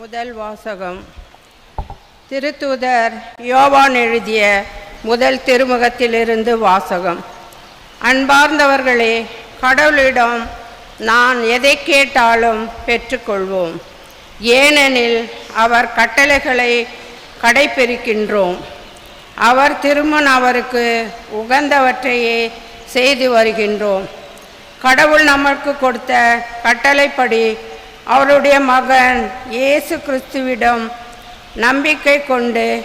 முதல் வாசகம். திருத்தூதர் யோவான் எழுதிய முதல் திருமுகத்திலிருந்து வாசகம். அன்பார்ந்தவர்களே கடவுளிடம் நான் எதை கேட்டாலும் பெற்றுக்கொள்வோம். ஏனெனில் அவர் கட்டளைகளை கடைப்பிடிக்கின்றோம் அவர் திருமண அவருக்கு உகந்தவற்றையே செய்து வருகின்றோம். கடவுள் நமக்கு கொடுத்த கட்டளைப்படி அவருடைய மகன் இயேசு கிறிஸ்துவிடம் நம்பிக்கை கொண்டு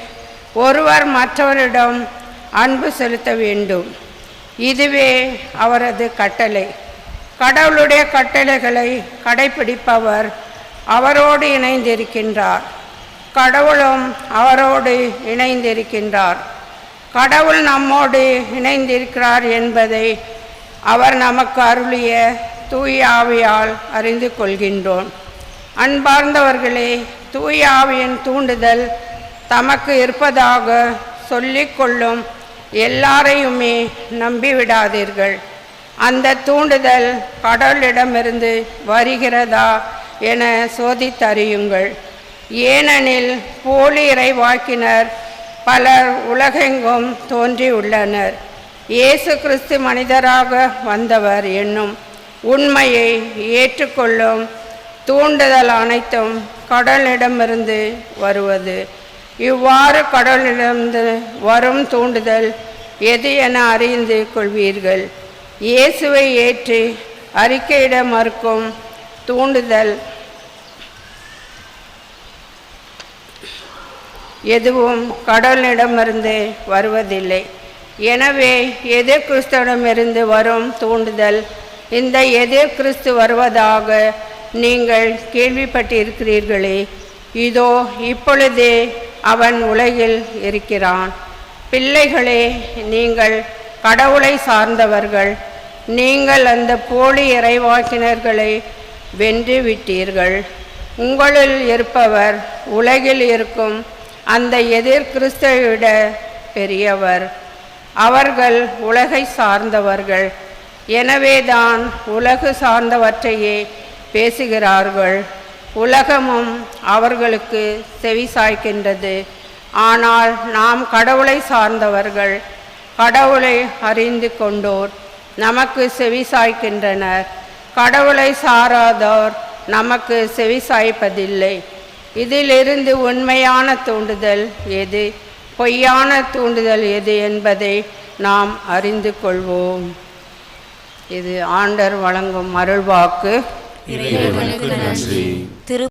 ஒருவர் மற்றவரிடம் அன்பு செலுத்த வேண்டும். இதுவே அவரது கட்டளை. கடவுளுடைய கட்டளைகளை கடைப்பிடிப்பவர் அவரோடு இணைந்திருக்கின்றார். கடவுளும் அவரோடு இணைந்திருக்கின்றார். கடவுள் நம்மோடு இணைந்திருக்கிறார் என்பதை அவர் நமக்கு அருளிய தூயாவியால் அறிந்து கொள்கின்றோம். அன்பார்ந்தவர்களே தூயாவியின் தூண்டுதல் தமக்கு இருப்பதாக சொல்லிக்கொள்ளும் எல்லாரையுமே நம்பிவிடாதீர்கள். அந்த தூண்டுதல் கடவுளிடமிருந்து வருகிறதா என சோதித்தறியுங்கள். ஏனெனில் போலி இறைவாக்கினர் பலர் உலகெங்கும் தோன்றியுள்ளனர். இயேசு கிறிஸ்து மனிதராக வந்தவர் என்னும் உண்மையை ஏற்றுக்கொள்ளும் தூண்டுதல் அனைத்தும் கடவுளிடமிருந்து வருவது. இவ்வாறு கடவுளிடமிருந்து வரும் தூண்டுதல் எது என அறிந்து கொள்வீர்கள். இயேசுவை ஏற்று அறிக்கையிட மறுக்கும் தூண்டுதல் எதுவும் கடவுளிடமிருந்து வருவதில்லை. எனவே எதிர் கிறிஸ்தவிடமிருந்து வரும் தூண்டுதல்? இந்த எதிர் கிறிஸ்து வருவதாக நீங்கள் கேள்விப்பட்டிருக்கிறீர்களே. இதோ இப்பொழுதே அவன் உலகில் இருக்கிறான். பிள்ளைகளே நீங்கள் கடவுளை சார்ந்தவர்கள். நீங்கள் அந்த போலி இறைவாக்கினர்களை வென்று விட்டீர்கள் உங்களில் இருப்பவர் உலகில் இருக்கும் அந்த எதிர் கிறிஸ்துவை விட பெரியவர். அவர்கள் உலகை சார்ந்தவர்கள். எனவேதான் உலகு சார்ந்தவற்றையே பேசுகிறார்கள். உலகமும் அவர்களுக்கு செவி சாய்க்கின்றது. ஆனால் நாம் கடவுளை சார்ந்தவர்கள் கடவுளை அறிந்து கொண்டோர் நமக்கு செவி சாய்க்கின்றனர். கடவுளை சாராதோர் நமக்கு செவி சாய்ப்பதில்லை. இதிலிருந்து உண்மையான தூண்டுதல் எது? பொய்யான தூண்டுதல் எது என்பதை நாம் அறிந்து கொள்வோம். இது ஆண்டர் வழங்கும் அருள்வாக்கு. இறைவனுக்கு நன்றி. திரு